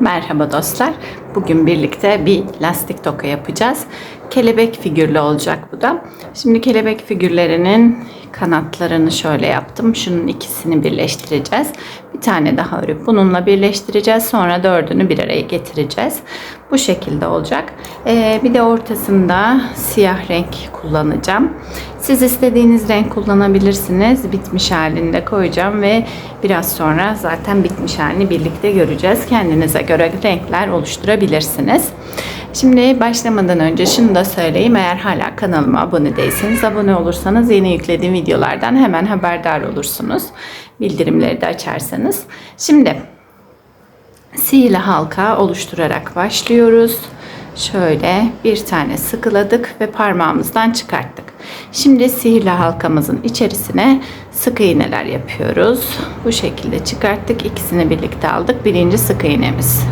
Merhaba dostlar. Bugün birlikte bir lastik toka yapacağız. Kelebek figürlü olacak bu da. Şimdi kelebek figürlerinin kanatlarını şöyle yaptım. Şunun ikisini birleştireceğiz. Bir tane daha örüp bununla birleştireceğiz. Sonra dördünü bir araya getireceğiz. Bu şekilde olacak. Ee, bir de ortasında siyah renk kullanacağım. Siz istediğiniz renk kullanabilirsiniz. Bitmiş halinde koyacağım ve biraz sonra zaten bitmiş halini birlikte göreceğiz. Kendinize göre renkler oluşturabilirsiniz. Şimdi başlamadan önce şunu da söyleyeyim. Eğer hala kanalıma abone değilseniz abone olursanız yeni yüklediğim videolardan hemen haberdar olursunuz. Bildirimleri de açarsanız. Şimdi sihirli halka oluşturarak başlıyoruz. Şöyle bir tane sıkıladık ve parmağımızdan çıkarttık. Şimdi sihirli halkamızın içerisine sık iğneler yapıyoruz. Bu şekilde çıkarttık. İkisini birlikte aldık. Birinci sık iğnemiz.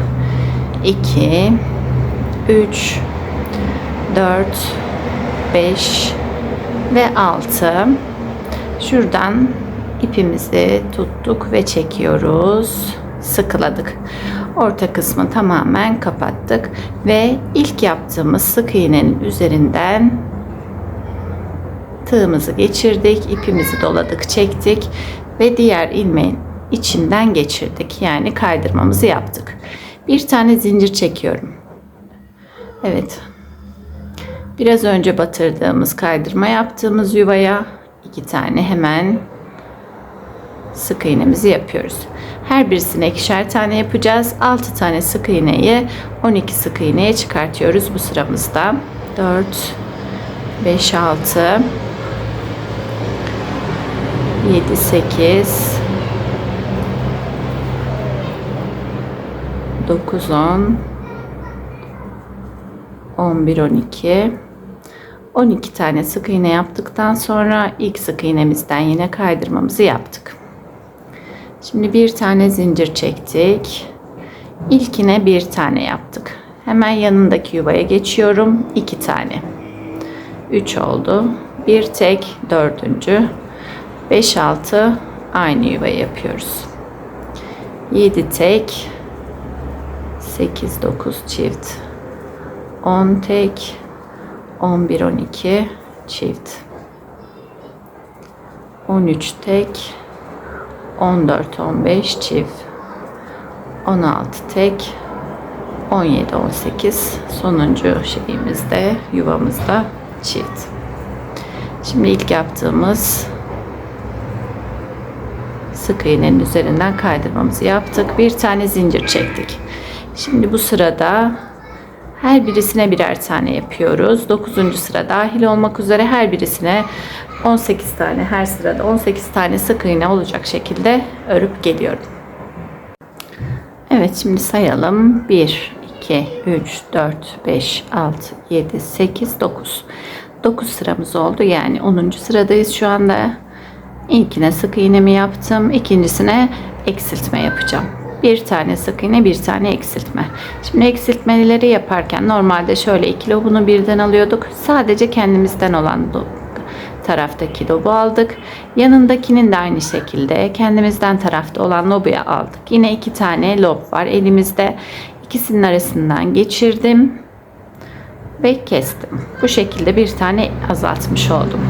2 3 4 5 ve 6 şuradan ipimizi tuttuk ve çekiyoruz sıkıladık orta kısmı tamamen kapattık ve ilk yaptığımız sık iğnenin üzerinden tığımızı geçirdik ipimizi doladık çektik ve diğer ilmeğin içinden geçirdik yani kaydırmamızı yaptık bir tane zincir çekiyorum Evet. Biraz önce batırdığımız kaydırma yaptığımız yuvaya iki tane hemen sık iğnemizi yapıyoruz. Her birisine ikişer tane yapacağız. 6 tane sık iğneyi 12 sık iğneye çıkartıyoruz bu sıramızda. 4 5 6 7 8 9 10 11 12 12 tane sık iğne yaptıktan sonra ilk sık iğnemizden yine kaydırmamızı yaptık. Şimdi bir tane zincir çektik. İlkine bir tane yaptık. Hemen yanındaki yuvaya geçiyorum. 2 tane. 3 oldu. Bir tek dördüncü. 5 6 aynı yuvayı yapıyoruz. 7 tek 8 9 çift. 10 tek 11 12 çift. 13 tek 14 15 çift. 16 tek 17 18 sonuncu şeyimizde yuvamızda çift. Şimdi ilk yaptığımız sık iğnenin üzerinden kaydırmamızı yaptık bir tane zincir çektik şimdi bu sırada her birisine birer tane yapıyoruz. 9. sıra dahil olmak üzere her birisine 18 tane her sırada 18 tane sık iğne olacak şekilde örüp geliyorum. Evet şimdi sayalım. 1, 2, 3, 4, 5, 6, 7, 8, 9. 9 sıramız oldu. Yani 10. sıradayız şu anda. İlkine sık iğnemi yaptım. İkincisine eksiltme yapacağım bir tane sık iğne bir tane eksiltme. Şimdi eksiltmeleri yaparken normalde şöyle iki lobunu birden alıyorduk. Sadece kendimizden olan taraftaki lobu aldık. Yanındakinin de aynı şekilde kendimizden tarafta olan lobu aldık. Yine iki tane lob var elimizde. İkisinin arasından geçirdim ve kestim. Bu şekilde bir tane azaltmış oldum.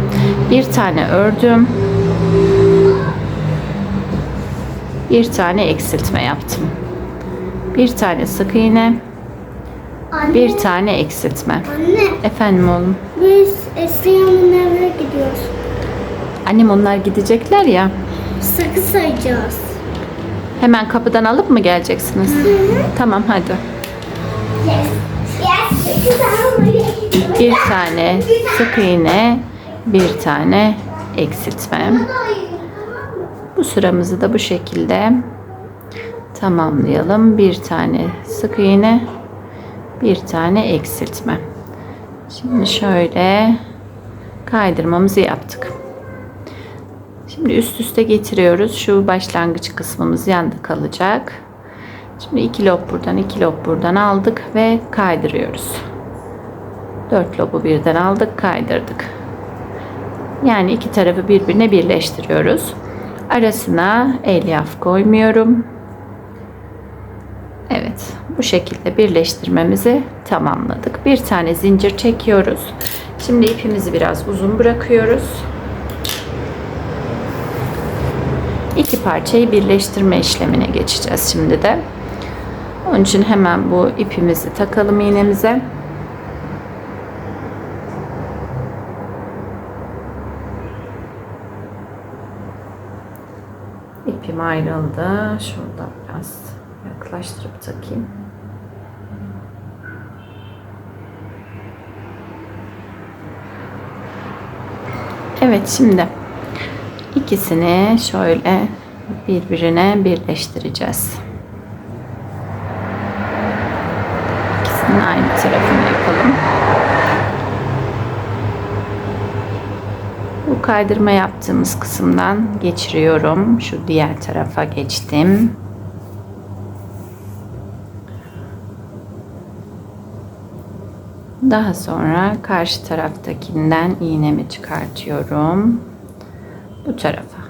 Bir tane ördüm. Bir tane eksiltme yaptım. Bir tane sık iğne, Anne, bir tane eksiltme. Anne, Efendim oğlum. biz Esra'nın evine gidiyoruz. Annem onlar gidecekler ya. Sakız sayacağız. Hemen kapıdan alıp mı geleceksiniz? Tamam hadi. Yes. Yes. Bir tane sık iğne, bir tane eksiltme. Bu sıramızı da bu şekilde tamamlayalım. Bir tane sık iğne, bir tane eksiltme. Şimdi şöyle kaydırmamızı yaptık. Şimdi üst üste getiriyoruz. Şu başlangıç kısmımız yanda kalacak. Şimdi iki lob buradan, iki lob buradan aldık ve kaydırıyoruz. Dört lobu birden aldık, kaydırdık. Yani iki tarafı birbirine birleştiriyoruz. Arasına elyaf koymuyorum. Evet, bu şekilde birleştirmemizi tamamladık. Bir tane zincir çekiyoruz. Şimdi ipimizi biraz uzun bırakıyoruz. İki parçayı birleştirme işlemine geçeceğiz şimdi de. Onun için hemen bu ipimizi takalım iğnemize. İpim ayrıldı. Şurada biraz yaklaştırıp takayım. Evet şimdi ikisini şöyle birbirine birleştireceğiz. İkisinin aynı tarafını yapalım. Bu kaydırma yaptığımız kısımdan geçiriyorum. Şu diğer tarafa geçtim. Daha sonra karşı taraftakinden iğnemi çıkartıyorum. Bu tarafa.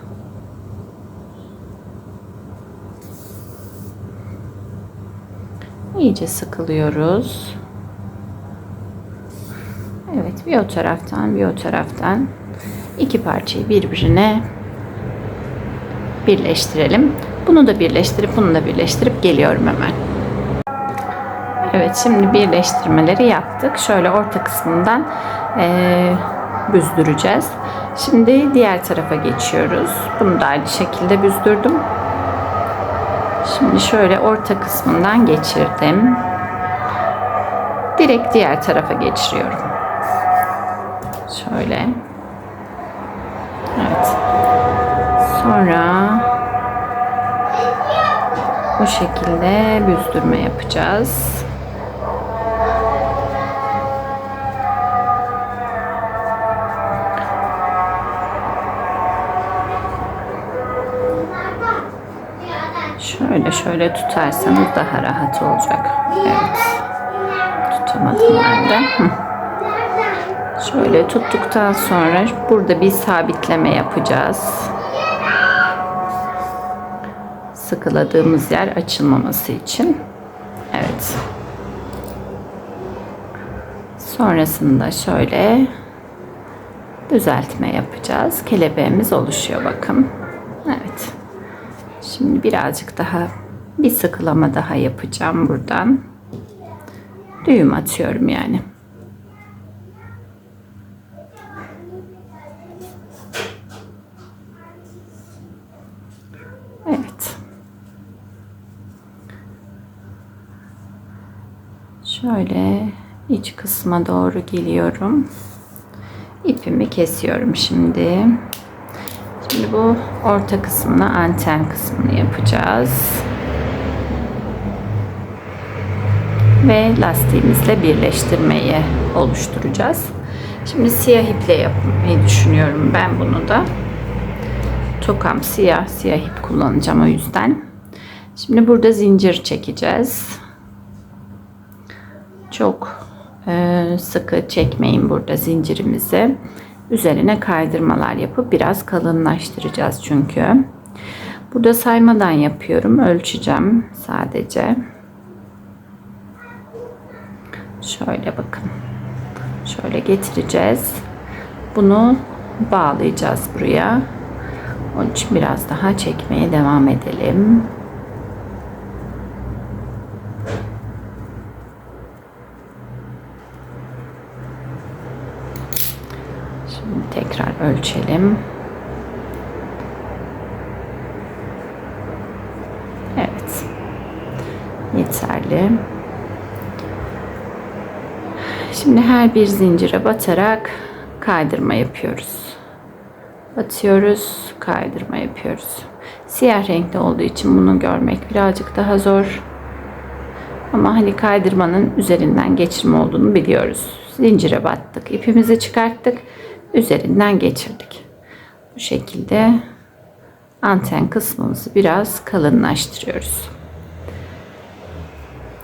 İyice sıkılıyoruz. Evet, bir o taraftan, bir o taraftan iki parçayı birbirine birleştirelim. Bunu da birleştirip bunu da birleştirip geliyorum hemen. Evet şimdi birleştirmeleri yaptık. Şöyle orta kısmından eee büzdüreceğiz. Şimdi diğer tarafa geçiyoruz. Bunu da aynı şekilde büzdürdüm. Şimdi şöyle orta kısmından geçirdim. Direkt diğer tarafa geçiriyorum. Şöyle. Evet. Sonra bu şekilde büzdürme yapacağız. Şöyle şöyle tutarsanız daha rahat olacak. Evet. Tutamadım ben de. Hı. Şöyle tuttuktan sonra burada bir sabitleme yapacağız. Sıkıladığımız yer açılmaması için. Evet. Sonrasında şöyle düzeltme yapacağız. Kelebeğimiz oluşuyor bakın. Evet. Şimdi birazcık daha bir sıkılama daha yapacağım buradan. Düğüm atıyorum yani. Evet. Şöyle iç kısma doğru geliyorum. İpimi kesiyorum şimdi. Şimdi bu orta kısmına anten kısmını yapacağız. Ve lastiğimizle birleştirmeyi oluşturacağız. Şimdi siyah iple yapmayı düşünüyorum ben bunu da. Tokam siyah, siyah ip kullanacağım o yüzden. Şimdi burada zincir çekeceğiz. Çok e, sıkı çekmeyin burada zincirimizi. Üzerine kaydırmalar yapıp biraz kalınlaştıracağız çünkü. Burada saymadan yapıyorum. Ölçeceğim sadece. Şöyle bakın. Şöyle getireceğiz. Bunu bağlayacağız buraya. Onun için biraz daha çekmeye devam edelim. Şimdi tekrar ölçelim. Evet. Yeterli. Şimdi her bir zincire batarak kaydırma yapıyoruz. Batıyoruz, kaydırma yapıyoruz. Siyah renkte olduğu için bunu görmek birazcık daha zor. Ama hani kaydırmanın üzerinden geçirme olduğunu biliyoruz. Zincire battık, ipimizi çıkarttık, üzerinden geçirdik. Bu şekilde anten kısmımızı biraz kalınlaştırıyoruz.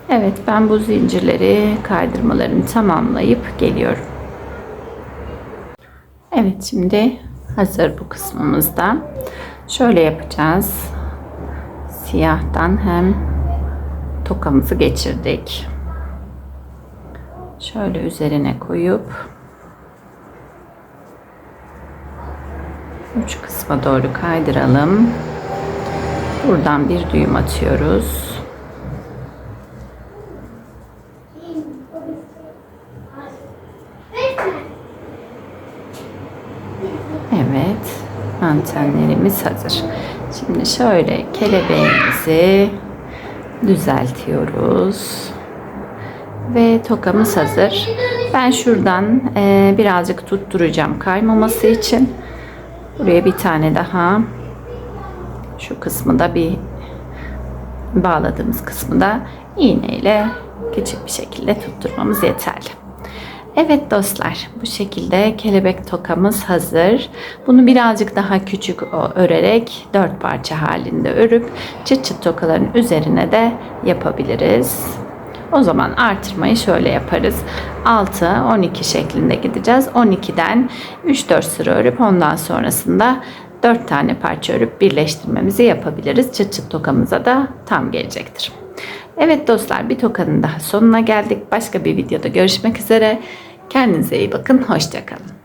Evet ben bu zincirleri kaydırmalarını tamamlayıp geliyorum. Evet şimdi hazır bu kısmımızda. Şöyle yapacağız. Siyahtan hem tokamızı geçirdik. Şöyle üzerine koyup uç kısma doğru kaydıralım. Buradan bir düğüm atıyoruz. Evet, antenlerimiz hazır. Şimdi şöyle kelebeğimizi düzeltiyoruz. Ve tokamız hazır. Ben şuradan eee, birazcık tutturacağım kaymaması için. Buraya bir tane daha şu kısmı da bir bağladığımız kısmı da iğneyle küçük bir şekilde tutturmamız yeterli. Evet dostlar bu şekilde kelebek tokamız hazır. Bunu birazcık daha küçük örerek dört parça halinde örüp çıt çıt tokaların üzerine de yapabiliriz. O zaman artırmayı şöyle yaparız. 6 12 şeklinde gideceğiz. 12'den 3-4 sıra örüp ondan sonrasında 4 tane parça örüp birleştirmemizi yapabiliriz. Çıt çıt tokamıza da tam gelecektir. Evet dostlar bir tokanın daha sonuna geldik. Başka bir videoda görüşmek üzere. Kendinize iyi bakın. Hoşçakalın.